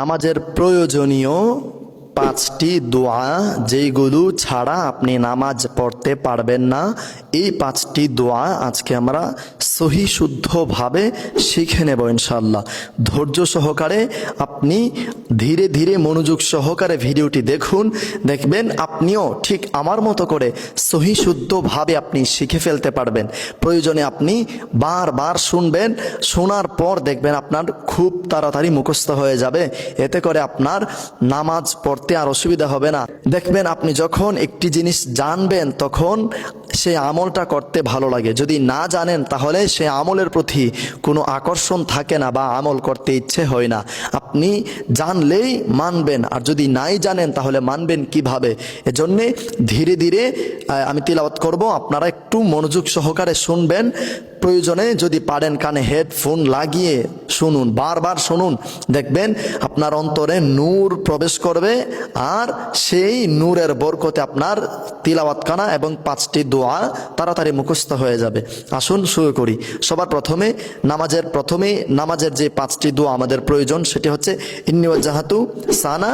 নামাজের প্রয়োজনীয় পাঁচটি দোয়া, যেইগুলো ছাড়া আপনি নামাজ পড়তে পারবেন না, এই পাঁচটি দোয়া আজকে আমরা সহি শুদ্ধভাবে শিখে নেব ইনশাল্লাহ ধৈর্য সহকারে আপনি ধীরে ধীরে মনোযোগ সহকারে ভিডিওটি দেখুন, দেখবেন আপনিও ঠিক আমার মতো করে সহি শুদ্ধভাবে আপনি শিখে ফেলতে পারবেন। প্রয়োজনে আপনি বারবার শুনবেন, শোনার পর দেখবেন আপনার খুব তাড়াতাড়ি মুখস্থ হয়ে যাবে। এতে করে আপনার নামাজ পড়তে আর অসুবিধা হবে না। দেখবেন আপনি যখন একটি জিনিস জানবেন, তখন সেই আমলটা করতে ভালো লাগে। যদি না জানেন, তাহলে সে আমলের প্রতি কোনো আকর্ষণ থাকে না বা আমল করতে ইচ্ছে হয় না। আপনি জানলেই মানবেন, আর যদি নাই জানেন, তাহলে মানবেন কীভাবে? এজন্যে ধীরে ধীরে আমি তিলাওয়াত করব। আপনারা একটু মনোযোগ সহকারে শুনবেন। প্রয়োজনে যদি পারেন কানে হেডফোন লাগিয়ে শুনুন, বারবার শুনুন। দেখবেন আপনার অন্তরে নূর প্রবেশ করবে আর সেই নূরের বরকতে আপনার তিলাওয়াত কানা এবং পাঁচটি দোয়া তাড়াতাড়ি মুখস্থ হয়ে যাবে। আসুন শুরু করি। সবার প্রথমে, নামাজের প্রথমে, নামাজের যে পাঁচটি দোয়া আমাদের প্রয়োজন, সেটি হচ্ছে ইন্নিওয়াজাহাতু সানা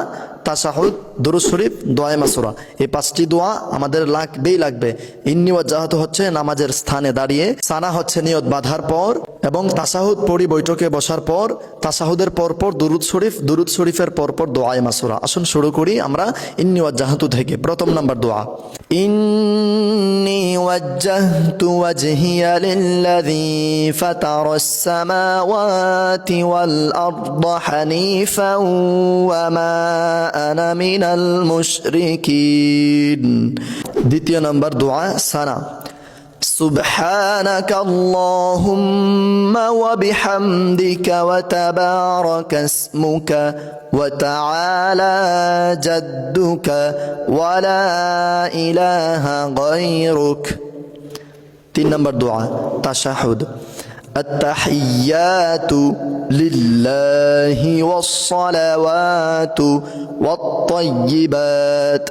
তাসাহুদ দুরু শরীফ দোয়ায় মাসুরা। এই পাঁচটি দোয়া আমাদের লাগবেই লাগবে। ইন্নিওয়া জাহাত হচ্ছে নামাজের স্থানে দাঁড়িয়ে, সানা হচ্ছে নিয়ত বাঁধার পর এবং তাসাহুদ পড়ি বৈঠকে বসার পর তাসাহুদের পরপর দুরুদ শরীফ, দুরুদ শরীফের পরপর দোয়ায় মাসুরা। আসুন শুরু করি আমরা ইন্নি জাহাতু থেকে। প্রথম নাম্বার দোয়া। ইন্নি أنا من المشركين দ্বিতীয় নম্বর দোয়া সানা سبحانك اللهم وبحمدك وتبارك اسمك وتعالى جدك ولا إله غيرك তিন নম্বর দোয়া তাশাহুদ التحيات لله والصلوات والطيبات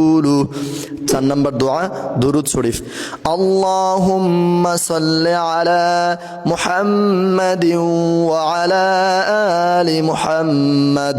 رسوله. تن نمبر دعاء درود شريف اللهم صل على محمد وعلى آل محمد.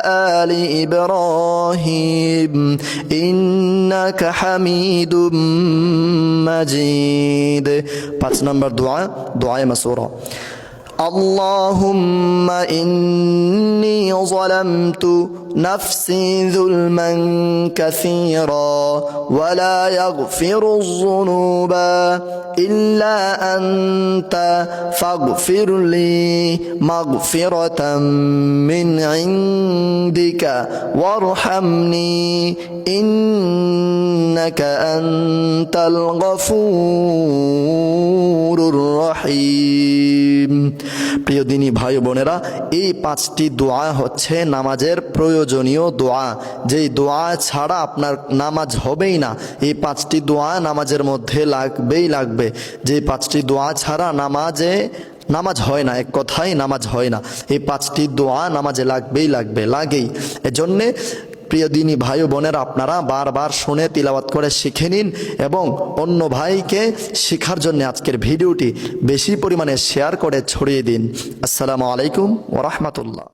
آل إبراهيم إنك حميد مجيد পাঁচ নম্বর দোয়া দোয়ায় মাসুরা اللهم إني ظلمت نفسي ظلما كثيرا ولا يغفر الذنوب إلا أنت فاغفر لي مغفرة من عندك وارحمني إنك أنت الغفور الرحيم প্রিয় দিনী ভাই বোনেরা এই পাঁচটি দোয়া হচ্ছে নামাজের প্রয়োজনীয় দোয়া। যেই দোয়া ছাড়া আপনার নামাজ হবেই না, এই পাঁচটি দোয়া নামাজের মধ্যে লাগবেই লাগবে। যে পাঁচটি দোয়া ছাড়া নামাজে নামাজ হয় না, এক কথাই নামাজ হয় না, এই পাঁচটি দোয়া নামাজে লাগবেই লাগবে, লাগেই। এজন্যে প্রিয় দিনী ভাই বোনেরা, আপনারা বারবার শুনে তিলাবাত করে শিখে নিন এবং অন্য ভাইকে শেখার জন্য আজকের ভিডিওটি বেশি পরিমাণে শেয়ার করে ছড়িয়ে দিন। আসসালামু আলাইকুম ওরহমতুল্লাহ